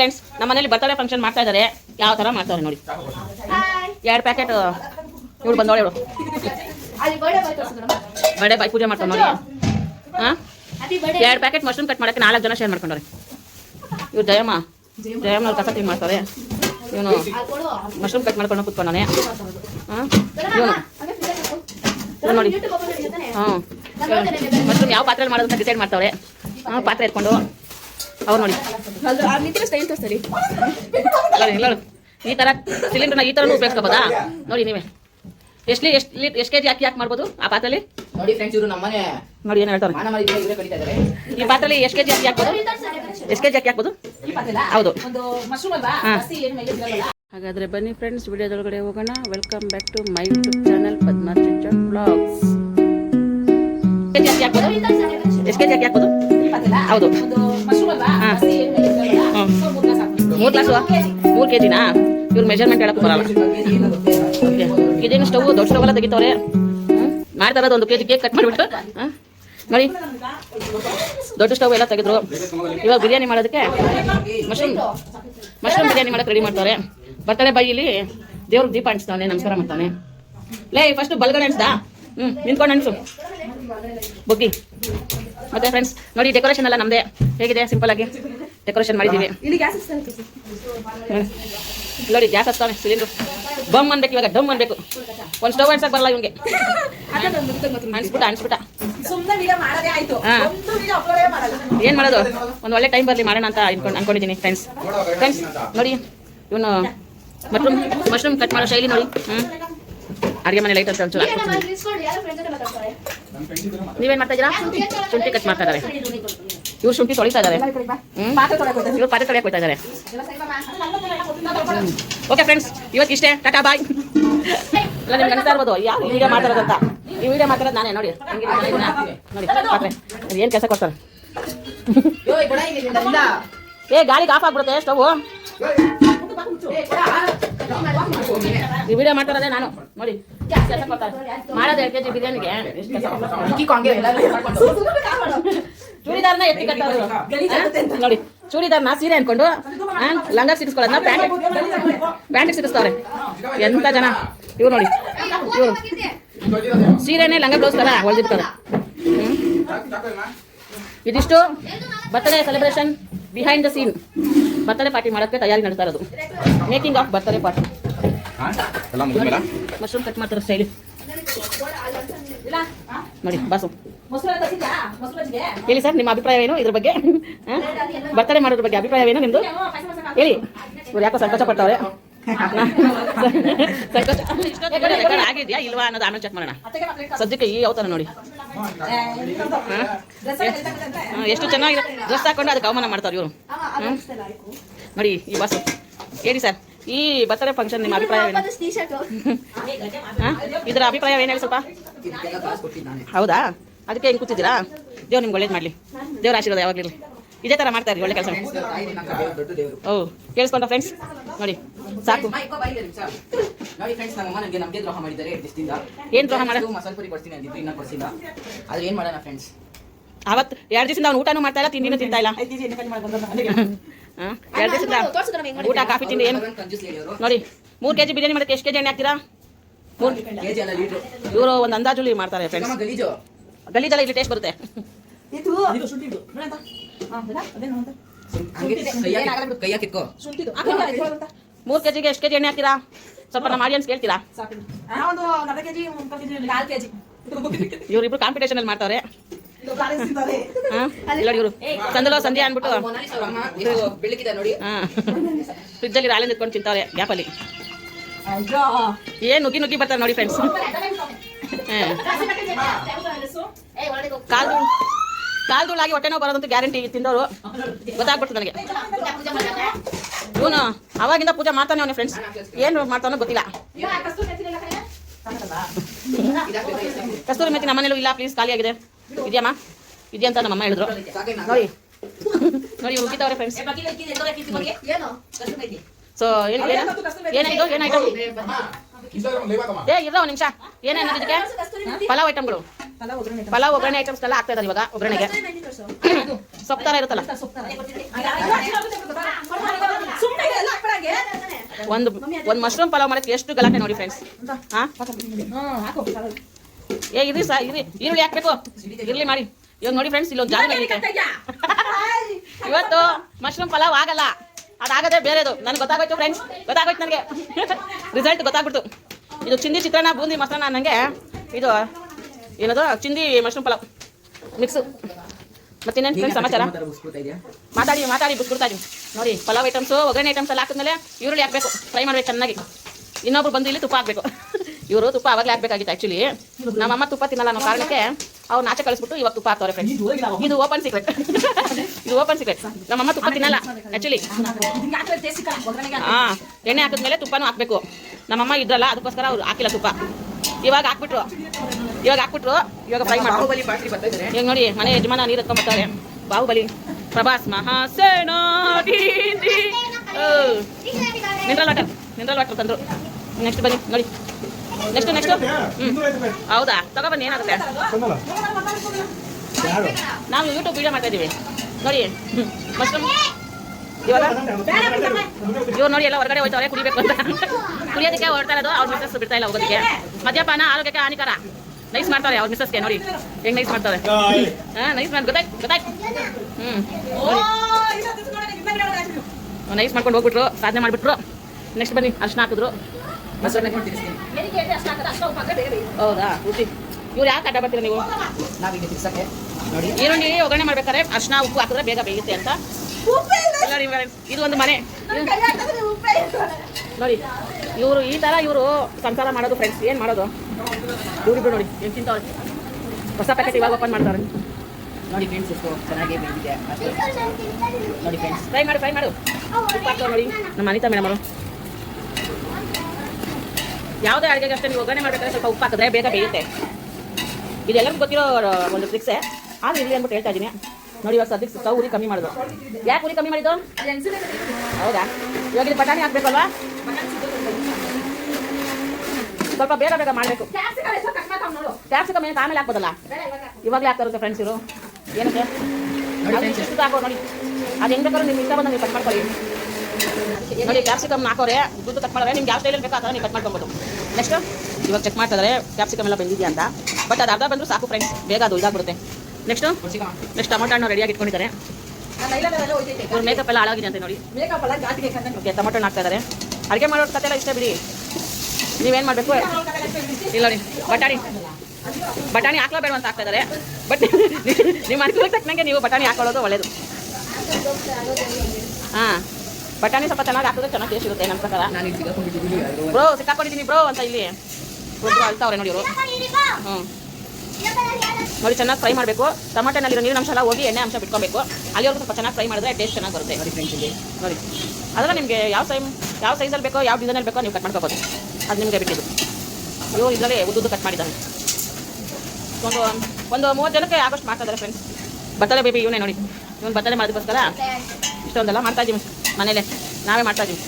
Friends ನಮ್ಮ ಮನೇಲಿ birthday function ಮಾಡ್ತಾ ಇದ್ದಾರೆ ಯಾವ ಥರ ಮಾಡ್ತಾರೆ ನೋಡಿ. ಎರಡು ಪ್ಯಾಕೆಟ್ ಇವಳು ಬಂದವಳೆ ಇವಳು. ಬಡೆ ಬಾಯಿ ಪೂಜೆ ಮಾಡ್ತಾರೆ ನೋಡಿ. ಹಾಂ ಎರಡು ಪ್ಯಾಕೆಟ್ ಮಶ್ರೂಮ್ ಕಟ್ ಮಾಡೋಕ್ಕೆ ನಾಲ್ಕು ಜನ ಶೇರ್ ಮಾಡ್ಕೊಂಡವ್ರೆ. ಇವ್ರು ಜಯಮ್ಮ. ಜಯಮ್ಮ ಅವ್ರು ಕಸ ಮಾಡ್ತಾರೆ ಇವನು ಮಶ್ರೂಮ್ ಕಟ್ ಮಾಡ್ಕೊಂಡು ಕೂತ್ಕೊಂಡಾನೆ ಹಾಂ ಇವನು. ನೋಡಿ. ಹಾಂ ಮಶ್ರೂಮ್ ಯಾವ ಪಾತ್ರೆಯಲ್ಲಿ ಮಾಡೋದಂತ ಡಿಸೈಡ್ ಮಾಡ್ತಾವ್ರೆ. ಹಾಂ ಪಾತ್ರೆ ಎತ್ಕೊಂಡು. ಅವ್ರು ನೋಡಿ. ನಿಂತಿರೋ ಸ್ಟೈಲ್ ತೋರಿಸ್ತಾರೆ. ಈ ಥರ ಸಿಲಿಂಡರ್ನ ಈ ಥರನೂ ಉಪಯೋಗಿಸ್ಕೋಬೋದಾ? ನೋಡಿ ನೀವೇ. ಎಷ್ಟು ಎಷ್ಟು ಲೀಟ್ ಎಷ್ಟು ಕೆ ಜಿ ಹಾಕಿ ಯಾಕೆ ಮಾಡ್ಬೋದು ಆ ಪಾತ್ರೆಲಿ? ನೋಡಿ ಫ್ರೆಂಡ್ಸ್ ಇವರು ನಮ್ಮನೆ. ನೋಡಿ ಏನು ಹೇಳ್ತಾರೆ. ಈ ಪಾತ್ರೆಲಿ ಎಷ್ಟು ಕೆಜಿ ಹಾಕಿ ಹಾಕ್ಬೋದು? ಎಷ್ಟು ಕೆ ಜಿ ಹಾಕಿ ಹಾಕ್ಬೋದು? ಹೌದು. ಒಂದು ಮಶ್ರೂಮ್ ಅಲ್ವಾ? ಜಾಸ್ತಿ ಏನು ಮೈಲೇಜ್ ಇರಲ್ಲ ಹಾಗಾದ್ರೆ ಬನ್ನಿ ಫ್ರೆಂಡ್ಸ್ ವಿಡಿಯೋದೊಳಗಡೆ ಹೋಗೋಣ. Welcome back to my YouTube channel Padma Chinchan blogs ಎಷ್ಟು ಕೆ ಜಿ ಹಾಕ್ಬೋದು ಎಷ್ಟು ಕೆ ಜಿ ಹಾಕಿ ಹಾಕ್ಬೋದು ಹೌದು ಮೂರು ಗ್ಲಾಸ್ ಮೂರು ಕೆ ಜಿನಾ ಇವ್ರ ಮೆಜರ್ಮೆಂಟ್ ಹೇಳಕ್ಕೆ ಬರಲ್ಲ ಓಕೆ ಇದೇನು ಸ್ಟವ್ ದೊಡ್ಡ ಸ್ಟವ್ ಎಲ್ಲ ತೆಗಿತವ್ರೆ? ಮಾಡ್ತಾ ಇರೋದು ಒಂದು ಕೆ ಜಿ ಕೇಕ್ ಕಟ್ ಮಾಡಿಬಿಟ್ಟು ಹಾಂ ನೋಡಿ ದೊಡ್ಡ ಸ್ಟವ್ ಎಲ್ಲ ತೆಗೆದ್ರು ಇವಾಗ ಬಿರಿಯಾನಿ ಮಾಡೋದಕ್ಕೆ ಮಶ್ರೂಮ್ ಮಶ್ರೂಮ್ ಬಿರಿಯಾನಿ ಮಾಡಕ್ಕೆ ರೆಡಿ ಮಾಡ್ತಾರೆ. ಬರ್ತಾರೆ ಬೈಲಿ ದೇವ್ರಿಗೆ ದೀಪ ಅಂಟಿಸ್ತಾನೆ ನಮಸ್ಕಾರ ಮಾಡ್ತಾನೆ. ಲೇ ಫಸ್ಟ್ ಬಲ್ಗಡೆ ಅನ್ಸ್ದ ಹ್ಞೂ ನಿಂತ್ಕೊಂಡು ಅನ್ಸು ಬುಗ್ಗಿ. ಮತ್ತೆ ಫ್ರೆಂಡ್ಸ್ ನೋಡಿ ಡೆಕೋರೇಷನ್ ಎಲ್ಲ ನಮ್ದೇ. ಹೇಗಿದೆ? ಸಿಂಪಲ್ ಆಗಿ ಡೆಕೋರೇಷನ್ ಮಾಡಿದ್ದೀವಿ. ನೋಡಿ ಗ್ಯಾಸ್ ಹಚ್ತಾವೆ ಸಿಲಿಂಡರ್ ಬಮ್ ಅನ್ಬೇಕು ಇವಾಗ ಡಮ್ ಅನ್ಬೇಕು. ಒಂದು ಸ್ಟವ್ ಅನ್ಸಕ್ ಬರಲ್ಲ ಇವಂಗೆ ಅನ್ಸ್ಬಿಟ್ಟ ಅನ್ಸ್ಬಿಟ್ಟ ಸುಮ್ಮನೆ ವಿಡಿಯೋ ಮಾಡೋದೇ ಆಯ್ತು. ಒಂದು ವಿಡಿಯೋ ಅಪ್ಲೋಡೇ ಮಾಡಲ್ಲ. ಏನ್ ಮಾಡೋದು? ಒಂದು ಒಳ್ಳೆ ಟೈಮ್ ಬರಲಿ ಮಾಡೋಣ ಅಂತ ಅನ್ಕೊಂಡು ಅನ್ಕೊಂಡಿದೀನಿ ಫ್ರೆಂಡ್ಸ್ ಫ್ರೆಂಡ್ಸ್ ನೋಡಿ ಇವನು ಮಶ್ರೂಮ್ ಮಶ್ರೂಮ್ ಕಟ್ ಮಾಡೋ ಶೈಲಿ ನೋಡಿ. ಹ್ಮ್. ಅಡುಗೆ ಮನೆ ಲೈಟ್ ಅಂತ ಒಂಚೂರು. ನೀವೇನ್ ಮಾಡ್ತಾ ಇದ್ದೀರಾ? ಶುಂಠಿ ಕಟ್ ಮಾಡ್ತಾ ಇದ್ದಾರೆ. ಇವ್ರು ಶುಂಠಿ ತೊಳಿತಾ ಇದ್ದಾರೆ. ಇವ್ರು ಪಾತ್ರೆ ತೊಳೆಯಕ್ಕೆ ಹೋಗ್ತಾ ಇದ್ದಾರೆ. ಓಕೆ ಫ್ರೆಂಡ್ಸ್ ಇವತ್ತು ಇಷ್ಟೇ. ಟಾಟಾ ಬಾಯ್. ಇಲ್ಲ ನಿಮ್ಗೆ ಅನಿಸ್ತಾ ಇರ್ಬೋದು. ಯಾರು ಈ ವಿಡಿಯೋ ಮಾತಾಡೋದಂತ ಈ ವಿಡಿಯೋ ಮಾತಾಡೋದು ನಾನೇ. ನೋಡಿ? ನೋಡಿ ಪಾತ್ರೆ. ಏನು ಕೆಲಸ ಕೊಡ್ತಾರೆ ಏ ಗಾಳಿಗೆ ಆಫ್ ಆಗ್ಬಿಡುತ್ತೆ ಸ್ಟವ್ ಈ ವಿಡಿಯೋ ಮಾಡ್ತಾರದೆ ನಾನು. ನೋಡಿ. ಮಾಡೋದು ಎರಡು ಕೆಜಿ ಬಿರಿಯಾನಿಗೆ. ಚೂಡಿದಾರ್ನ ಎತ್ತಿ ಕಟ್ಟಾರು. ನೋಡಿ ಚೂಡಿದಾರ್ನ ಸೀರೆ ಅನ್ಕೊಂಡು ಲಂಗ ಸಿಡಿಸ್ಕೊಳ್ಳೋದನ್ನ ಪ್ಯಾಂಟ್ ಪ್ಯಾಂಟ್ ಸಿಡಿಸ್ತಾವ್ರೆ. ಎಂತ ಜನ? ಇವ್ ನೋಡಿ. ಇವ್ರು. ಸೀರೆನೇ ಲಂಗ ಬ್ಲೌಸ್ ತರ ಹೊಳ್ದಿರ್ತಾರೆ ಇದಿಷ್ಟು. Birthday celebration behind the scene birthday party ಮಾಡೋಕ್ಕೆ ತಯಾರಿ ನಡೆಸ್ತಾ ಇರೋದು. Making of birthday party mushroom cut ಮಾಡ್ತಾರೆ ಸ್ಟೈಲ್ ನೋಡಿ, ಬಾಸು. ಹೇಳಿ ಸರ್, ನಿಮ್ಮ ಅಭಿಪ್ರಾಯ ಏನು ಇದ್ರ ಬಗ್ಗೆ? ಬರ್ತಾರೆ ಮಾಡೋದ್ರ ಬಗ್ಗೆ ಅಭಿಪ್ರಾಯವೇನು ನಿಮ್ದು? ಹೇಳಿ. ಇವ್ರು ಯಾಕೋ ಸಂಕೋಚ ಪಡ್ತಾವ್ರೆ ಆಗಿದ್ಯಾ ಇಲ್ವಾ ಅನ್ನೋದು ಆಮೇಲೆ ಚೆಕ್ ಮಾಡೋಣ. ಸದ್ಯಕ್ಕೆ ಈ ಯಾವ ನೋಡಿ. ಎಷ್ಟು ಚೆನ್ನಾಗಿದೆ. ಡ್ರೆಸ್ ಹಾಕೊಂಡು ಅದಕ್ಕೆ ಅವಮಾನ ಮಾಡ್ತಾರೆ ಇವರು. ನೋಡಿ, ಈ ಬಾಸು. ಹೇಳಿ ಸರ್. ಈ ಬರ್ತಡೇ ಫಂಕ್ಷನ್ ನಿಮ್ಮ ಅಭಿಪ್ರಾಯ ಏನು? ಹಾ? ಇದರ ಅಭಿಪ್ರಾಯ ಏನು ಹೇಳಿ ಸ್ವಲ್ಪ. ಹೌದಾ? ಅದಕ್ಕೆ ಹೆಂಗೆ ಕೂತಿದ್ದೀರಾ? ದೇವ್ರು ನಿಮ್ಗೆ ಒಳ್ಳೇದು ಮಾಡಲಿ. ದೇವ್ರ ಆಶೀರ್ವಾದ ಯಾವಾಗಲಿರಲಿ ಇದೇ ಥರ ಮಾಡ್ತಾ ಇರಿ ಒಳ್ಳೆ ಕೆಲಸ. ಓ ಕೇಳಿಸ್ಕೊಂಡ ಫ್ರೆಂಡ್ಸ್ ನೋಡಿ ಸಾಕು. ನೋಡಿ ಫ್ರೆಂಡ್ಸ್ ನಮ್ಮಮ್ಮ ನನಗೆ ನಮಗೆ ದ್ರೋಹ ಮಾಡಿದ್ದಾರೆ ಎರಡು ದಿವಸದಿಂದ ಏನ್ ದ್ರೋಹ ಮಾಡೋದು ಮಸಾಲೆ ಪುರಿ ಕೊಡ್ತೀನಿ ಅಂದಿದ್ದು ಇನ್ನ ಕೊಡ್ಸಿಲ್ಲ. ಆದ್ರೆ ಏನ್ ಮಾಡೋಣ ಫ್ರೆಂಡ್ಸ್ ಅವತ್ತು ಎರಡು ದಿವಸದಿಂದ ಅವ್ನು ಊಟನೂ ಮಾಡ್ತಾ ಇಲ್ಲ ತಿಂಡಿನೂ ತಿಂತಾ ಇಲ್ಲ. ಎರಡು ದಿವಸದ ಊಟ ಕಾಫಿ ತಿಂಡಿ ಏನು? ನೋಡಿ ಮೂರು ಕೆ ಜಿ ಬಿರಿಯಾನಿ ಮಾಡೋಕ್ಕೆ ಎಷ್ಟು ಕೆ ಜಿ ಎಣ್ಣೆ ಹಾಕ್ತೀರಾ? ಮೂರು ಕೆಜಿ ಅಲ್ಲ ಲೀಟ್ರು. ಇವರು ಒಂದು ಅಂದಾಜುಲಿ ಮಾಡ್ತಾರೆ ಫ್ರೆಂಡ್ಸ್ ಗಲೀಜೆಲ್ಲ ಇಲ್ಲಿ ಟೇಸ್ಟ್ ಬರುತ್ತೆ. ಮೂರು ಕೆ ಜಿಗೆ ಎಷ್ಟು ಕೆ ಜಿ ಎಣ್ಣೆ ಹಾಕ್ತೀರಾ? ಸ್ವಲ್ಪ ನಮ್ಮ ಆಡಿಯನ್ಸ್ ಕೇಳ್ತೀರಾ? ಇವರಿಬ್ರು ಕಾಂಪಿಟೇಷನ್ ಅಲ್ಲಿ ಮಾಡ್ತಾವ್ರೆ. ಸಂದಲೋ ಸಂಧ್ಯಾ ಇದು ಬೆಳಕಿದೆ ನೋಡಿ. ಹಾಂ. ಫ್ರಿಜ್ಜಲ್ಲಿ ರಾಳೆ ನಿಂತ್ಕೊಂಡು ತಿಂತಾವ್ರೆ ಗ್ಯಾಪಲ್ಲಿ. ಏನು ನುಗ್ಗಿ ನುಗ್ಗಿ ಬರ್ತಾರೆ ನೋಡಿ ಫ್ರೆಂಡ್ಸ್ ಕಾಲು ಕಾಲ್ದುಳಾಗಿ ಹೊಟ್ಟೆ ನೋವು ಬರೋದಂತೂ ಗ್ಯಾರಂಟಿ ತಿಂದವರು. ಗೊತ್ತಾಗ್ಬಿಡ್ತು ನನಗೆ. ಇವನು ಅವಾಗಿಂದ ಪೂಜೆ ಮಾಡ್ತಾನೆ ಅವನೇ ಫ್ರೆಂಡ್ಸ್ ಏನು ಮಾಡ್ತಾನೋ ಗೊತ್ತಿಲ್ಲ. ಕಸ್ತೂರಿ ಮೆತ್ತಿ ನಮ್ಮನೇಲೂ ಇಲ್ಲ ಪ್ಲೀಸ್ ಖಾಲಿಯಾಗಿದೆ. ಇದೆಯಮ್ಮ ಇದೆಯಂತ ನಮ್ಮಮ್ಮ ಹೇಳಿದ್ರು? ನೋಡಿ. ನೋಡಿ ಉಗಿತಾವ್ರೆ ಫ್ರೆಂಡ್ಸ್ ಸೊ ಏನು? ಏನಾಯ್ತು? ಏನಾಯ್ತು? ಏ ಇರೋ ಒಂದು ನಿಮಿಷ. ಏನೇನು ಇದಕ್ಕೆ? ಪಲಾವ್ ಐಟಮ್ಗಳು ಪಲಾವ್ ಒಗ್ಗರಣೆ ಐಟಮ್ಸ್ ಎಲ್ಲ ಆಗ್ತಾ ಇದಾರೆ ಇವಾಗ ಒಗ್ಗರಣೆಗೆ. ಸೊಪ್ತಾರ ಇರುತ್ತಲ್ಲ. ಒಂದು ಒಂದು ಮಶ್ರೂಮ್ ಪಲಾವ್ ಮಾಡಕ್ಕೆ ಎಷ್ಟು ಗಲಾಟೆ ನೋಡಿ ಫ್ರೆಂಡ್ಸ್ ಹಾ? ಏ ಇದ್ರಿ ಸಾ ಇರಿ ಈರುಳ್ಳಿ ಹಾಕ್ಬೇಕು. ಇರ್ಲಿ ಮಾಡಿ. ಇವಾಗ ನೋಡಿ ಫ್ರೆಂಡ್ಸ್ ಇಲ್ಲೊಂದು ಜಾಗ ಇವತ್ತು ಮಶ್ರೂಮ್ ಪಲಾವ್ ಆಗಲ್ಲ. ಅದಾಗದೆ ಬೇರೆದು. ನನಗೆ ಗೊತ್ತಾಗೋಯ್ತು ಫ್ರೆಂಡ್ಸ್ ಗೊತ್ತಾಗೋಯ್ತು ನನಗೆ. ರಿಸಲ್ಟ್ ಗೊತ್ತಾಗ್ಬಿಡ್ತು. ಇದು ಚಿಂದಿ ಚಿತ್ರಾನ್ನ ಬೂಂದಿ ಮೊಸರನ್ನ ನನಗೆ ಇದು ಏನದು? ಚಿಂದಿ ಮಶ್ರೂಮ್ ಪಲಾವ್. ಮಿಕ್ಸು ಮತ್ತಿನ್ನೇನು ಫ್ರೆಂಡ್ಸ್ ಸಮಾಚಾರ? ಮಾತಾಡಿ ಮಾತಾಡಿ ಬಿಟ್ಬಿಡ್ತಾ ಇದೀವಿ ನೋಡಿ ಪಲಾವ್ ಐಟಮ್ಸು ಒಗ್ಗರಣೆ ಐಟಮ್ಸ್ ಎಲ್ಲ ಹಾಕಿದ್ಮೇಲೆ ಈರುಳ್ಳಿ ಹಾಕಬೇಕು. ಫ್ರೈ ಮಾಡ್ಬೇಕು ಚೆನ್ನಾಗಿ. ಇನ್ನೊಬ್ರು ಬಂದು ಇಲ್ಲಿ ತುಪ್ಪ ಹಾಕಬೇಕು. ಇವರು ತುಪ್ಪ ಅವಾಗಲೇ ಹಾಕ್ಬೇಕಾಗಿತ್ತು ಆ್ಯಕ್ಚುಲಿ ನಮ್ಮಮ್ಮ ತುಪ್ಪ ತಿನ್ನಲ್ಲ ಅನ್ನೋ ಕಾರಣಕ್ಕೆ ಅವ್ರು ನಾಚೆ ಕಳಿಸ್ಬಿಟ್ಟು ಇವಾಗ ತುಪ್ಪ ಹಾಕ್ತವ್ರೆ ಫ್ರೆಂಡ್ಸ್ ಇದು ಓಪನ್ ಸೀಕ್ರೆಟ್ ಇದು ಓಪನ್ ಸೀಕ್ರೆಟ್ ನಮ್ಮಮ್ಮ ತುಪ್ಪ ತಿನ್ನಲ್ಲ ಆಕ್ಚುಲಿ ಹಾ ಎಣ್ಣೆ ಹಾಕಿದ್ಮೇಲೆ ತುಪ್ಪನೂ ಹಾಕಬೇಕು. ನಮ್ಮಮ್ಮ ಇದ್ರಲ್ಲ ಅದಕ್ಕೋಸ್ಕರ ಅವ್ರು ಹಾಕಿಲ್ಲ ತುಪ್ಪ. ಇವಾಗ ಹಾಕ್ಬಿಟ್ರು. ಇವಾಗ ಹಾಕ್ಬಿಟ್ರು ಇವಾಗ ಫ್ರೈ ಮಾಡಿ ಈಗ ನೋಡಿ ಮನೆ ಯಜಮಾನ ನೀರು ಎತ್ಕೊಂಡ್ಬರ್ತಾರೆ ಬಾಹುಬಲಿ ಪ್ರಭಾಸ್ ಮಹಾಸೇನ ಮಿನರಲ್ ವಾಟರ್ ಮಿನರಲ್ ವಾಟರ್ ತಂದ್ರು. ನೆಕ್ಸ್ಟ್ ಬನ್ನಿ ನೋಡಿ. ನೆಕ್ಸ್ಟ್ ನೆಕ್ಸ್ಟ್ ಹೌದಾ ಹೌದಾ? ತಗೊಬನ್ನಿ ಏನಾಗುತ್ತೆ? ನಾವು ಯೂಟ್ಯೂಬ್ ವೀಡಿಯೋ ಮಾಡ್ತಾ ಇದ್ದೀವಿ ನೋಡಿ. ಮಶ್ರೂಮ್ ಇವಾಗ? ಇವ್ರು ನೋಡಿ ಎಲ್ಲ ಹೊರಗಡೆ ಹೋಯ್ತವ್ರೆ ಕುಡಿಬೇಕು ಅಂತ. ಕುಡಿಯೋದಕ್ಕೆ ಹೊರಡ್ತಾ ಇರೋದು ಅವ್ರ ಮಿಸಸ್ ಬಿಡ್ತಾ ಇಲ್ಲ ಹೋಗೋದಕ್ಕೆ. ಮದ್ಯಪಾನ ಆರೋಗ್ಯಕ್ಕೆ ಹಾನಿಕರ. ನೈಸ್ ಮಾಡ್ತಾರೆ ಅವ್ರ ಮಿಸಸ್ಗೆ ನೋಡಿ. ಹೆಂಗ್ ನೈಸ್ ಮಾಡ್ತಾರೆ. ಹಾ ನೈಸ್ ಮಾಡಿ ಗೊತ್ತಾಯ್ತು ಗೊತ್ತಾಯ್ತು. ಹ್ಮ್. ನೈಸ್ ಮಾಡ್ಕೊಂಡು ಹೋಗ್ಬಿಟ್ರು ಸಾಧನೆ ಮಾಡಿಬಿಟ್ರು. ನೆಕ್ಸ್ಟ್ ಬನ್ನಿ ಅರ್ಶನ ಹಾಕಿದ್ರು. ಮೊಸರನ್ನ ಕೊಂಡು ತಿರ್ಸ್ತೀನಿ. ಹೌದಾ? ರುಚಿ ಇವ್ರು ಯಾಕೆ ಅಡ್ಡ ಬರ್ತೀರಾ ನೀವು? ನಾವೀಗ ತಿರ್ಸಕ್ಕೆ. ನೋಡಿ. ಈರುಳ್ಳಿ ಒಗ್ಗರಣೆ ಮಾಡ್ಬೇಕಾದ್ರೆ ಅರ್ಶನ ಉಪ್ಪು ಹಾಕಿದ್ರೆ ಬೇಗ ಬೇಯುತ್ತೆ ಅಂತ. ಇದು ಒಂದು ಮನೆ. ನೋಡಿ ಇವರು ಈ ಥರ ಇವರು ಸಂಸಾರ ಮಾಡೋದು ಫ್ರೆಂಡ್ಸ್ ಏನು ಮಾಡೋದು? ಇವ್ರಿಬ್ರು ನೋಡಿ ಏನು ತಿಂತವ್ರೆ ಹೊಸ ಪ್ಯಾಕೆಟ್ ಇವಾಗ ಓಪನ್ ಮಾಡ್ತಾರೆ. ನೋಡಿ ಫ್ರೆಂಡ್ಸ್ ಎಷ್ಟು ಚೆನ್ನಾಗಿ ಬೆಳೆದಿದೆ ನೋಡಿ ಫ್ರೆಂಡ್ಸ್ ಫ್ರೈ ಮಾಡು ಫ್ರೈ ಮಾಡು. ನೋಡಿ. ನಮ್ಮ ಅನಿತಾ ಮೇಡಮ್ ಅವರು. ಯಾವುದೇ ಅಡುಗೆಗೆ ಅಷ್ಟೇ ನೀವು ಒಗ್ಗರಣೆ ಮಾಡಬೇಕಾದ್ರೆ ಸ್ವಲ್ಪ ಉಪ್ಪು ಹಾಕಿದ್ರೆ ಬೇಗ ಬೇಯುತ್ತೆ. ಇದೆಲ್ಲರಿಗೂ ಗೊತ್ತಿರೋ ಒಂದು ಟ್ರಿಕ್ಸೆ ಆದ್ರೆ ಇಲ್ಲಿ ಅಂದ್ಬಿಟ್ಟು ಹೇಳ್ತಾ ಇದ್ದೀನಿ ನೋಡಿ ಇವಾಗ ಸದ್ಯಕ್ಕೆ ಸ್ಟವ್ ಉರಿ ಕಮ್ಮಿ ಮಾಡಿದ್ರು ಯಾಕೆ ಉರಿ ಕಮ್ಮಿ ಮಾಡಿದ್ದು? ಸರಿ. ಹೌದಾ? ಇವಾಗ ಇಲ್ಲಿ ಬಟಾಣಿ ಹಾಕ್ಬೇಕಲ್ವಾ? ಸ್ವಲ್ಪ ಬೇಗ ಬೇಗ ಮಾಡಬೇಕು. ಕ್ಯಾಪ್ಸಿಕಮ್ ಏನಕ್ಕೆ ಆಮೇಲೆ ಹಾಕ್ಬೋದಲ್ಲ. ಇವಾಗಲೇ ಹಾಕ್ತಾರುತ್ತೆ ಫ್ರೆಂಡ್ಸ್ ಇವರು. ಏನಕ್ಕೆ? ಹಾಕೋ ನೋಡಿ. ಅದು ಹೆಂಗ್ ಬೇಕಾದ್ರೂ ನಿಮ್ಗೆ ಇಷ್ಟ ಬಂದ ನೀವು ಕಟ್ ಮಾಡ್ಕೊಳ್ಳಿ. ನೋಡಿ ಕ್ಯಾಪ್ಸಿಕಮ್ ಹಾಕೋರೆ ದುಡ್ಡು ಕಟ್ ಮಾಡಿದ್ರೆ ನಿಮ್ಗೆ ಯಾವ ಸ್ಟೈಲಲ್ಲಿ ಬೇಕಾ ನೀವು ಕಟ್ ಮಾಡ್ಕೊಬೋದು ನೆಕ್ಸ್ಟ್ ಇವಾಗ ಚೆಕ್ ಮಾಡ್ತಾ ಇದ್ದಾರೆ ಕ್ಯಾಪ್ಸಿಕಮ್ ಎಲ್ಲ ಬಂದಿದೆಯಾ ಅಂತ. ಬಟ್ ಅದು ಅರ್ಧ ಬಂದರೂ ಸಾಕು ಫ್ರೆಂಡ್ಸ್ ಬೇಗ ಅದು ಇದಾಗ್ಬಿಡುತ್ತೆ. ನೆಕ್ಸ್ಟ್ ನೆಕ್ಸ್ಟ್ ಟೊಮೊಟೊ ಹಣ್ಣು ರೆಡಿಯಾಗಿ ಇಟ್ಕೊಂಡಿದ್ದಾರೆ. ಇವ್ರ ಮೇಕಪ್ ಎಲ್ಲ ಹಾಳಾಗಿದೆ ಅಂತ ನೋಡಿ. ಮೇಕಪ್. ಓಕೆ ಟೊಮೊಟೊ ಹಣ್ಣು ಹಾಕ್ತಾ ಇದ್ದಾರೆ ಅಡುಗೆ ಮಾಡೋ ಕತೆ ಎಲ್ಲ ಇಷ್ಟ ಬಿಡಿ. ನೀವೇನು ಮಾಡಬೇಕು? ಇಲ್ಲ ನೋಡಿ ಬಟಾಣಿ. ಬಟಾಣಿ ಹಾಕ್ಲೋ ಬೇಡ ಅಂತ ಹಾಕ್ತಾ ಇದ್ದಾರೆ ಬಟ್ ನಿಮ್ಮ ಅನುಕೂಲಕ್ಕೆ ತಕ್ಕನಂಗೆ ನೀವು ಬಟಾಣಿ ಹಾಕೊಳ್ಳೋದು ಒಳ್ಳೇದು. ಹಾಂ. ಬಟಾಣಿ ಸ್ವಲ್ಪ ಚೆನ್ನಾಗಿ ಹಾಕಿದ್ರೆ ಚೆನ್ನಾಗಿ ಟೇಸ್ಟ್ ಇರುತ್ತೆ ನನ್ನ ಪ್ರಕಾರ. ಬ್ರೋ ಸಿಕ್ಕಾಕೊಂಡಿದ್ದೀನಿ ಬ್ರೋ ಅಂತ ಇಲ್ಲಿ. ಒಬ್ಬರು ಅಳ್ತಾವ್ರೆ ನೋಡಿ ಅವರು ಹ್ಞೂ ನೋಡಿ ಚೆನ್ನಾಗಿ ಫ್ರೈ ಮಾಡಬೇಕು. ಟಮಾಟೆನಲ್ಲಿರೋ ನೀರಿನ ಅಂಶ ಎಲ್ಲ ಹೋಗಿ ಎಣ್ಣೆ ಅಂಶ ಬಿಟ್ಕೊಬೇಕು. ಅಲ್ಲಿವರೆಗೂ ಸ್ವಲ್ಪ ಚೆನ್ನಾಗಿ ಫ್ರೈ ಮಾಡಿದ್ರೆ ಟೇಸ್ಟ್ ಚೆನ್ನಾಗಿ ಬರುತ್ತೆ. ನೋಡಿ ಅದೆಲ್ಲ ನಿಮಗೆ ಯಾವ ಸೈಮ್ ಯಾವ ಸೈಜಲ್ಲಿ ಬೇಕೋ ಯಾವ ಡಿಸೈನಲ್ಲಿ ಬೇಕೋ ನೀವು ಕಟ್ ಮಾಡ್ಕೋಬೋದು. ಅದು ನಿಮಗೆ ಬಿಟ್ಟಿದ್ದು. ಇವರು ಇದರಲ್ಲಿ ಉದ್ದುದ್ದು ಕಟ್ ಮಾಡಿದ್ದಾರೆ. ಒಂದು ಒಂದು ಮೂವತ್ತು ಜನಕ್ಕೆ ಆಗೋಷ್ಟು ಮಾಡ್ತಾ ಇದ್ದಾರೆ ಫ್ರೆಂಡ್ಸ್ ಬರ್ತಾರೆ ಬೇಬಿ ಇವನೇ ನೋಡಿ. ಇವನು ಬರ್ತಾರೆ ಮಾಡೋದಕ್ಕೋಸ್ಕರ ಇಷ್ಟೊಂದೆಲ್ಲ ಮಾಡ್ತಾ ಇದ್ದೀವಿ. ಮನೇಲೆ. ನಾವೇ ಮಾಡ್ತಾ ಇದ್ದೀವಿ.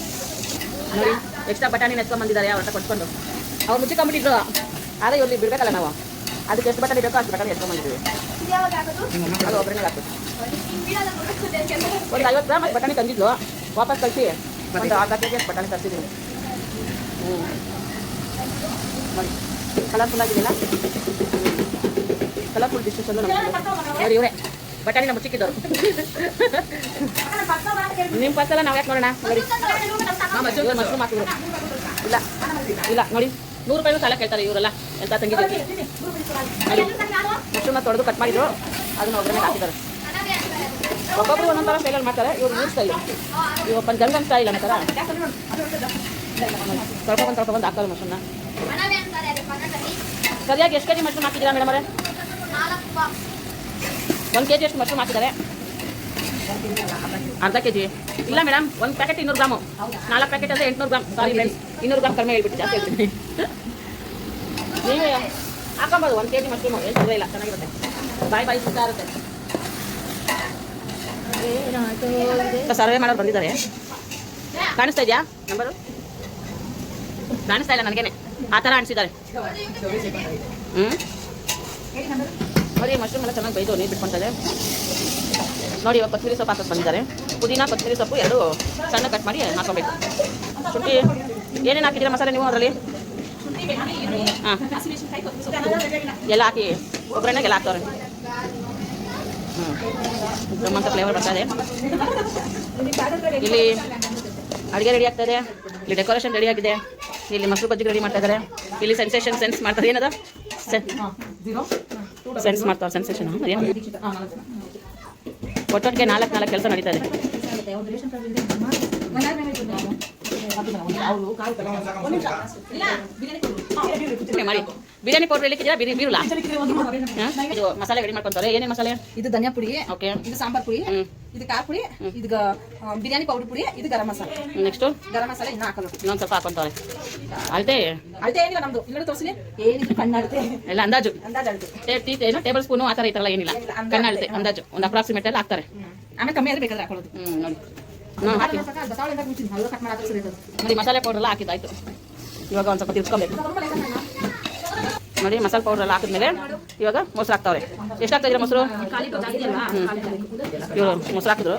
ನೋಡಿ ಎಕ್ಸ್ಟ್ರಾ ಬಟಾಣಿ ನೆಚ್ಕೊಂಬಂದಿದ್ದಾರೆ ಅವ್ರ ಹತ್ರ ಕೊಟ್ಕೊಂಡು ಅವ್ರು ಮುಚ್ಚಿಕೊಂಬಿಟ್ಟಿದ್ರು ಆದರೆ ಇವ್ರಿಗೆ ಬಿಡಬೇಕಲ್ಲ ನಾವು. ಅದಕ್ಕೆ ಎಷ್ಟು ಬಟಾಣಿ ಬೇಕೋ ಅಷ್ಟು ಬಟಾಣಿ ಎತ್ಕೊಂಬಂದಿದ್ದೀವಿ ಒಬ್ಬರೇ ಒಂದು ಐವತ್ತು ಗ್ರಾಮ್ ಬಟಾಣಿ ತಂದಿದ್ಲು. ವಾಪಸ್ ಕಳಿಸಿ. ಒಂದು ಅರ್ಧ ಕೆ ಜಿ ಬಟಾಣಿ ತರಿಸಿದ್ದೀನಿ ಕಲರ್ಫುಲ್ ಆಗಿದೆಯಲ್ಲ? ಕಲರ್ಫುಲ್ ಡಿಶಸ್ ಅಂದ್ರೆ ನಮ್ಗೆ ಇವರೇ. ಬಟಾಣಿ ನಮ್ಮ ಚಿಕ್ಕಿದ್ದವರು ನಿಮ್ಮ ಪಸಲ ನಾವು ಯಾಕೆ ನೋಡೋಣ? ನೋಡಿ. ಇವ್ರು ಮಶ್ರೂಮ್ ಹಾಕಿದ್ರು. ಇಲ್ಲ. ಇಲ್ಲ ನೋಡಿ. ನೂರು ರೂಪಾಯಿ ಸಾಲ ಕೇಳ್ತಾರೆ ಇವರೆಲ್ಲ. ಎಂತ ತಂಗಿದ್ರು ನೋಡಿ ತೊಡೆದು ಕಟ್ ಮಾಡಿದ್ರು. ಅದನ್ನ ಒಬ್ಬರನ್ನ ಹಾಕಿದ್ದಾರೆ. ಒಬ್ಬೊಬ್ರು ಒಂದೊಂದು ಥರ ಸ್ಟೈಲಲ್ಲಿ ಮಾಡ್ತಾರೆ. ಇವ್ರು ಇವ್ರ ಸ್ಟೈಲ್ ಇವಪ್ಪನ ಗಂಗನ್ ಸ್ಟೈಲ್ ಅಂತಾರ ತೊಳ್ಕೊಬಂದು ತೊಳ್ಕೊಬಂದು ಹಾಕೋದು ಮಶ್ರೂಮ್ನ. ಸರಿಯಾಗಿ ಎಷ್ಟು ಕೆಜಿ ಮಶ್ರೂಮ್ ಹಾಕಿದ್ದೀರಾ ಮೇಡಮ್ ಅವರೇ? ಒಂದು ಕೆ ಜಿ ಅಷ್ಟು ಮಶ್ರೂಮ್ ಹಾಕಿದ್ದಾರೆ. ಅರ್ಧ ಕೆ ಜಿ ಇಲ್ಲ ಮೇಡಮ್ ಒಂದು ಪ್ಯಾಕೆಟ್ ಇನ್ನೂರು ಗ್ರಾಮು. ನಾಲ್ಕು ಪ್ಯಾಕೆಟ್ ಅಂದರೆ ಎಂಟುನೂರು ಗ್ರಾಮ್. ಸಾರಿ ಮೇಡಮ್ ಇನ್ನೂರು ಗ್ರಾಮ್ ಕಡಿಮೆ ಹೇಳ್ಬಿಟ್ಟು ಜಾಸ್ತಿ ಹೇಳ್ತೀನಿ. ಹಾಕೊಬೋದು, ಒಂದು ಕೆ ಜಿ ಮಶ್ರೂಮು. ಏನು ತೊಂದರೆ ಇಲ್ಲ, ಚೆನ್ನಾಗಿರುತ್ತೆ. ಬಾಯ್ ಬಾಯ್ ಸುತ್ತಾ ಇರುತ್ತೆ ಸರ್ವೆ ಮಾಡೋರು ಬಂದಿದ್ದಾರೆ. ಕಾಣಿಸ್ತಾ ಇದೆಯಾ ನಂಬರು ಕಾಣಿಸ್ತಾ ಇಲ್ಲ ನನಗೇನೆ. ಆ ಥರ ಅನಿಸಿದ್ದಾರೆ. ಹ್ಞೂ ನೋಡಿ ಮಶ್ರೂಮ್ ಎಲ್ಲ ಚೆನ್ನಾಗಿ ಬೈದು ನೀರು ಬಿಟ್ಕೊಳ್ತಾರೆ ನೋಡಿ, ಇವಾಗ ಕೊತ್ತಂಬರಿ ಸೊಪ್ಪು ಹಾಕಕ್ಕೆ ಬಂದಿದ್ದಾರೆ. ಪುದೀನ ಕೊತ್ತಂಬರಿ ಸೊಪ್ಪು ಎರಡು ಸಣ್ಣ ಕಟ್ ಮಾಡಿ ಹಾಕೋಬೇಕು ಶುಂಠಿ, ಏನೇನು ಹಾಕಿದ್ದೀರಾ ಮಸಾಲೆ ನೀವು ಅದರಲ್ಲಿ? ಹಾಂ. ಎಲ್ಲ ಹಾಕಿ ಒಬ್ಬರನ್ನಾಗ ಎಲ್ಲ ಹಾಕ್ತವ್ರೆ. ಹ್ಞೂ ಅಂತ ಫ್ಲೇವರ್ ಬರ್ತಾ ಇದೆ. ಇಲ್ಲಿ ಅಡುಗೆ ರೆಡಿ ಆಗ್ತದೆ ಇಲ್ಲಿ ಡೆಕೋರೇಷನ್ ರೆಡಿ ಆಗಿದೆ. ಇಲ್ಲಿ ಮೊಸರು ಬಜ್ಜಿಗೆ ರೆಡಿ ಮಾಡ್ತಾ ಇದ್ದಾರೆ. ಇಲ್ಲಿ ಸೆನ್ಸೇಷನ್ ಸೆನ್ಸ್ ಮಾಡ್ತಾರೆ. ಏನದ? ಸೆನ್ಸ್ ಮಾಡ್ತಾರೆ ಸೆನ್ಸೇಷನ್ ಏನು ಒಟ್ಟೊಟ್ಟಿಗೆ ನಾಲ್ಕು ನಾಲ್ಕು ಕೆಲಸ ನಡೀತಾ ಇದೆ. ಬಿರಿಯಾನಿ ಪೌಡರ್ ಹೇಳಿಕ್ಕಿದ್ದೀರಾ ಬಿರಿ ಬೀರುಲ್ಲ ಇದು ಮಸಾಲೆ ರೆಡಿ ಮಾಡ್ಕೊಂತಾರೆ ಏನೇನು ಮಸಾಲೆ ಇದು ಧನಿಯಾ ಪುಡಿ ಓಕೆ ಇದು ಸಾಂಬಾರ್ ಪುಡಿ ಇದು ಖಾರ ಪುಡಿ ಇದು ಬಿರಿಯಾನಿ ಪೌಡರ್ ಪುಡಿ ಇದು ಗರಂ ಮಸಾಲೆ ನೆಕ್ಸ್ಟ್ ಗರಂ ಮಸಾಲೆ ಇನ್ನ ಹಾಕೋದು ಇನ್ನೊಂದು ಸ್ವಲ್ಪ ಹಾಕೊಂತಾರೆ ಅಳತೆ ಅಳತೆ ಏನಿಲ್ಲ ನಮ್ದು ಇಲ್ಲ ತೋರಿಸಿ ಏನಿದ್ರು ಕಣ್ಣ ಅಳತೆ ಎಲ್ಲ ಅಂದಾಜು ಅಂದಾಜು ಏನು ಟೇಬಲ್ ಸ್ಪೂನು ಆ ಥರ ಈ ಥರ ಏನಿಲ್ಲ ಅಂದಾಜು ಒಂದು ಅಪ್ರಾಕ್ಸಿಮೇಟ್ ಎಲ್ಲ ಹಾಕ್ತಾರೆ ಆಮೇಲೆ ಕಮ್ಮಿ ಆದ್ರೆ ಬೇಕಾದ್ರೆ ಹಾಕೊಳ್ಳೋದು ನೋಡಿ ನೋಡಿ ಮಸಾಲೆ ಪೌಡರ್ ಎಲ್ಲ ಹಾಕಿದ್ದಾಯ್ತು ಇವಾಗ ಒಂದು ಸ್ವಲ್ಪ ತಿರ್ಸ್ಕೊಬೇಕು ನೋಡಿ ಮಸಾಲೆ ಪೌಡರ್ ಎಲ್ಲ ಹಾಕಿದ್ಮೇಲೆ ಇವಾಗ ಮೊಸರು ಹಾಕ್ತಾವ್ರೆ. ಎಷ್ಟು ಹಾಕ್ತಾ ಮೊಸರು ಇವರು ಮೊಸರು ಹಾಕಿದ್ರು.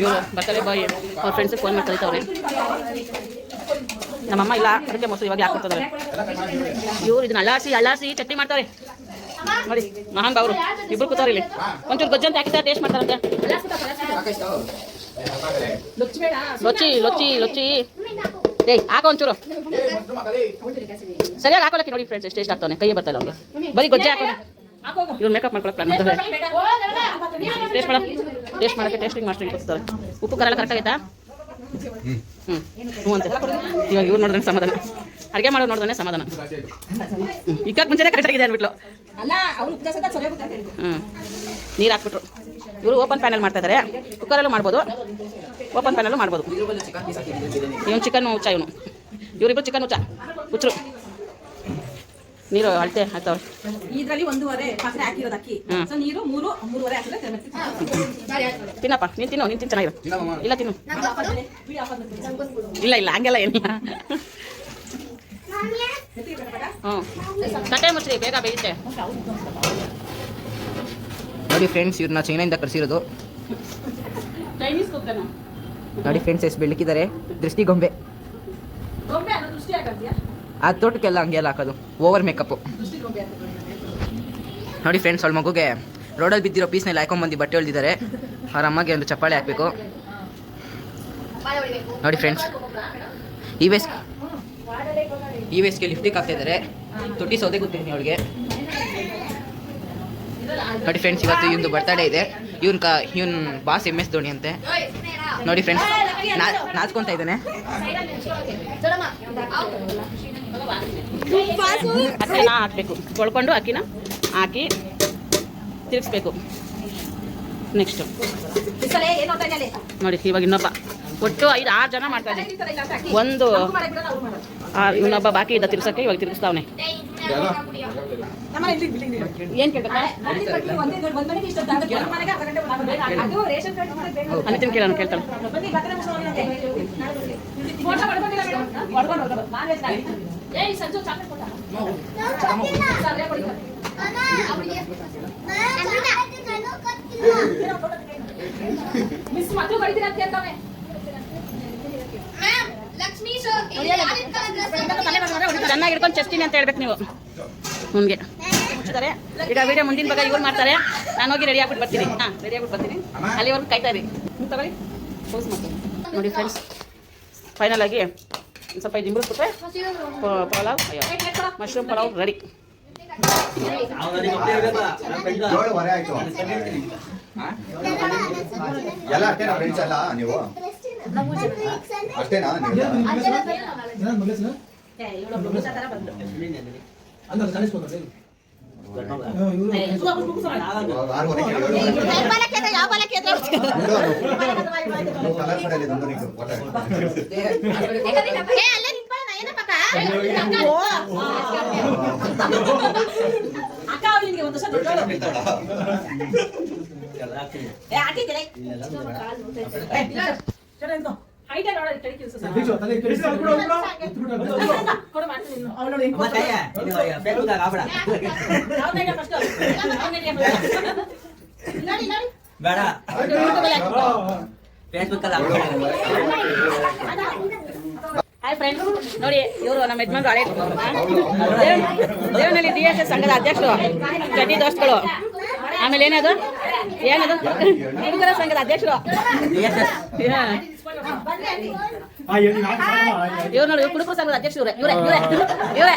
ಇವರು ಬರ್ತಾರೆ ಬಾಯ್ ಅವ್ರ ಫ್ರೆಂಡ್ಸಿಗೆ ಫೋನ್ ಮಾಡಿ ಕಲಿತಾವ್ರೆ ನಮ್ಮಮ್ಮ ಇಲ್ಲ ಅದಕ್ಕೆ ಮೊಸರು ಇವಾಗ ಹಾಕ್ಬಿಡ್ತಾರೆ ಇವ್ರು ಇದನ್ನ ಅಳಾಸಿ ಅಳಾಸಿ ಚಟ್ನಿ ಮಾಡ್ತಾರೆ. ನೋಡಿ ಮಹಾನ್ ಬಾವ್ರು ಇಬ್ರು ಕೂತಾರ ಇಲ್ಲಿ. ಒಂಚೂರು ಗೊಜ್ಜಂತ ಹಾಕಿದ್ದಾರೆ ಟೇಸ್ಟ್ ಮಾಡ್ತಾರಂತೆ? ಲೊಚ್ಚಿ ಲೊಚ್ಚಿ ಲೊಚ್ಚಿ. ಏಯ್ ಹಾಕೋ ಒಂಚೂರು. ಸರಿಯಾಗಿ ಹಾಕೋಲಕ್ಕೆ ನೋಡಿ ಫ್ರೆಂಡ್ಸ್ ಎಷ್ಟು ಎಷ್ಟು ಆಗ್ತಾವೆ ಕೈ ಬರ್ತಾ ಇಲ್ಲ ಅವ್ನಿಗೆ. ಬರೀ ಗೊಜ್ಜೆ ಹಾಕೋ ಇವ್ರು ಮೇಕಪ್ ಮಾಡ್ಕೊಳಕ್ಕೆ ಪ್ಲಾನ್ ಮಾಡ್ತಾರೆ. ಟೇಸ್ಟ್ ಮಾಡ. ಟೇಸ್ಟ್ ಮಾಡೋಕ್ಕೆ ಟೇಸ್ಟಿಂಗ್ ಮಾಸ್ಟರಿಂಗ್ ಕೊಡ್ತಾರೆ ಉಪ್ಪು ಖಾರ ಎಲ್ಲ ಕರೆಕ್ಟ್ ಆಗೈತಾ? ಹ್ಞೂ ಹ್ಞೂ ಅಂತ. ಇವಾಗ ಇವ್ರು ನೋಡಿದ್ರೆ ಸಮಾಧಾನ. ಅಡುಗೆ ಮಾಡೋ ನೋಡಿದ್ರೆ ಸಮಾಧಾನ. ಇಕ್ಕಕ್ಕೆ ಈಗ ಮುಂಚೆನೇ ಕರೆಕ್ಟ್ ಆಗಿದೆ ಅನ್ಬಿಟ್ಲು. ಹ್ಞೂ ನೀರು ಹಾಕ್ಬಿಟ್ರು. ಇವರು ಓಪನ್ ಪ್ಯಾನಲ್ ಮಾಡ್ತಾ ಇದ್ದಾರೆ ಕುಕ್ಕರಲ್ಲೂ ಮಾಡ್ಬೋದು. ಓಪನ್ ಪ್ಯಾನಲ್ಲೂ ಮಾಡ್ಬೋದು. ಇವನು ಚಿಕನ್ ಹುಚ್ಚ ಇವನು. ಇವರಿಬ್ಬರು ಚಿಕನ್ ಹುಚ್ಚ ಹುಚ್ಚರು. ನೀರು ಅಳತೆ ಹಾಕ್ತಾವ್ರೆ. ಇದ್ರಲ್ಲಿ ಒಂದೂವರೆ ಪಾತ್ರೆ ಹಾಕಿರೋದು ಅಕ್ಕಿ ಸೊ ನೀರು ಮೂರು ಮೂರುವರೆ ಹಾಕಿದ್ರೆ ತಿನ್ಬೇಕು. ತಿನ್ನಪ್ಪ. ನೀನು ತಿನ್ನು ನೀನು ತಿನ್ನು ಚೆನ್ನಾಗಿರೋ ಇಲ್ಲ ತಿನ್ನು. ಇಲ್ಲ ಇಲ್ಲ ಹಂಗೆಲ್ಲ ಏನಿಲ್ಲ. ಬೇಗ ಬೇಯುತ್ತೆ ನೋಡಿ ಫ್ರೆಂಡ್ಸ್ ಇವ್ರನ್ನ ಚೈನಾಯಿಂದ ಕರೆಸಿರೋದು. ನೋಡಿ ಫ್ರೆಂಡ್ಸ್ ಎಷ್ಟು ಬೆಳಕಿದ್ದಾರೆ ದೃಷ್ಟಿ ಗೊಂಬೆ. ಆ ತೋಟಕ್ಕೆಲ್ಲ ಹಂಗೆಲ್ಲ ಹಾಕೋದು. ಓವರ್ ಮೇಕಪ್ ನೋಡಿ ಫ್ರೆಂಡ್ಸ್ ಅವಳ ಮಗುಗೆ ರೋಡಲ್ಲಿ ಬಿದ್ದಿರೋ ಪೀಸ್ನೆಲ್ಲ ಹಾಕೊಂಬಂದು ಬಟ್ಟೆ ಹೊಳ್ದಿದ್ದಾರೆ ಅವ್ರ ಅಮ್ಮಗೆ ಒಂದು ಚಪ್ಪಾಳೆ ಹಾಕಬೇಕು. ನೋಡಿ ಫ್ರೆಂಡ್ಸ್ ಈ ಈ ವಯಸ್ಸಿಗೆ ಲಿಫ್ಟಿಗೆ ಹಾಕ್ತಾ ಇದ್ದಾರೆ ತೊಟ್ಟಿ ಸೌದೆ ಗೊತ್ತಿದ್ದೀನಿ ಅವಳಿಗೆ. ನೋಡಿ ಫ್ರೆಂಡ್ಸ್ ಇವತ್ತು ಇವನ್ ಬರ್ತಡೇ ಇದೆ. ಇವನ್ ಕ, ಇವನ್ ಬಾಸ್ ಎಂ ಎಸ್ ಧೋನಿ ಅಂತೆ. ನೋಡಿ ಫ್ರೆಂಡ್ಸ್ ನಾಚ್ಕೊಂತ ಇದ್ದಾನೆ. ಹಾಕಬೇಕು. ತೊಳ್ಕೊಂಡು ಅಕ್ಕಿನ ಹಾಕಿ ತಿರುಗಿಸ್ಬೇಕು. ನೆಕ್ಸ್ಟು ನೋಡಿ, ಇವಾಗ ಇನ್ನೊಬ್ಬ. ಒಟ್ಟು ಐದು, ಆರು ಜನ ಮಾಡ್ತಾ ಹಾಕಿ. ಒಂದು ಇವನೊಬ್ಬ ಬಾಕಿ ಇದ್ದ ತಿರ್ಸಕ್ಕೆ ಇವಾಗ ತಿರ್ಗಿಸ್ತಾವನೆ. ಏನ್ ಕೇಳ್ಬೇಕಾ. ಅನಿತಿನ ಕೇಳೋಣ ಕೇಳ್ತಾಳೆ. ಮಿಸ್ ಮಾತ್ರ ಬಡಿತೀರ ಅಂತ ಹೇಳ್ತಾವೆ. ಚೆನ್ನಾಗಿ ಹಿಡ್ಕೊಂಡು ಚಸ್ತೀನಿ ಅಂತ ಹೇಳ್ಬೇಕು ನೀವು. ಮುಂದೆ ಮುಚ್ಚಿದ್ದಾರೆ. ಈಗ ವಿಡಿಯೋ ಮುಂದಿನ ಭಾಗ ಇವ್ರು ಮಾಡ್ತಾರೆ. ನಾನು ಹೋಗಿ ರೆಡಿ ಆಗ್ಬಿಟ್ಟು ಬರ್ತೀನಿ. ಹಾಂ ರೆಡಿ ಆಗ್ಬಿಟ್ಟು ಬರ್ತೀನಿ. ಅಲ್ಲಿವರೆಗೂ ಕಾಯ್ತಾ ಇರಿ. ನೀವು ತಗೊಳ್ಳಿ. ಪೋಸ್ ಮಾಡ್ತೀನಿ. ನೋಡಿ ಫ್ರೆಂಡ್ಸ್ ಫೈನಲ್ ಆಗಿ ಒಂದು ಸ್ವಲ್ಪ ಇದು ಇಂಬ್ರಿಸ್ಬಿಟ್ರೆ ಪ- ಪಲಾವ್ ಅಯ್ಯೋ. ಮಶ್ರೂಮ್ ಪಲಾವ್ ರೆಡಿ ಆಯ್ತು. ಎಲ್ಲ ಅಷ್ಟೇನಾ ಫ್ರೆಂಡ್ಸ್ ಎಲ್ಲ ನೀವು? ಅಷ್ಟೇನಾ. ಅಕ್ಕ ಅವ್ಳು ನಿನ್ಗೆ ಒಂದು ವರ್ಷ ದೊಡ್ಡವಳು. ನೋಡಿ. ಬೇಡ. ಫೇಸ್ಬುಕ್ ಅಲ್ಲಿ ಇವರು ನಮ್ಮ ಯಜಮಾನ್ರು ಹಳೆ ದೇವನಲ್ಲಿ ಡಿ ಎಸ್ ಎಸ್ ಸಂಘದ ಅಧ್ಯಕ್ಷರು ಜಟಿ ದೋಸ್ತಗಳು ಆಮೇಲೆ ಏನದು ಏನದು ಸಂಘದ ಅಧ್ಯಕ್ಷರು ಇವ್ರು ನೋಡಿ ಇವ್ರು ಕುಡುಕರ ಸಂಘದ ಅಧ್ಯಕ್ಷರು ಇವರೇ ಇವರೇ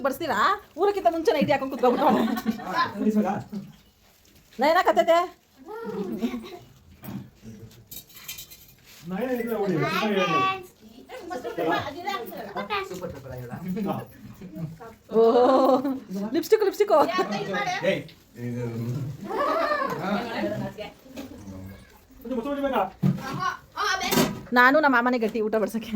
ಊಟಕ್ಕೆ ಬರ್ಸ್ತೀರಾ ಊರಕ್ಕಿಂತ ಮುಂಚೆ ನೈಟ್ ಹಾಕೊಂಡು ಕುತ್ಕೊಬಿಟ್ಟು ನೈನ ಕತ್ತೈತೆ ಓ ಲಿಪ್ಸ್ಟಿಕ್ ಲಿಪ್ಸ್ಟಿಕ್ ನಾನು ನಮ್ಮ ಮಾಮನೆ ಗಟ್ಟಿ ಊಟ ಬಡ್ಸಕ್ಕೆ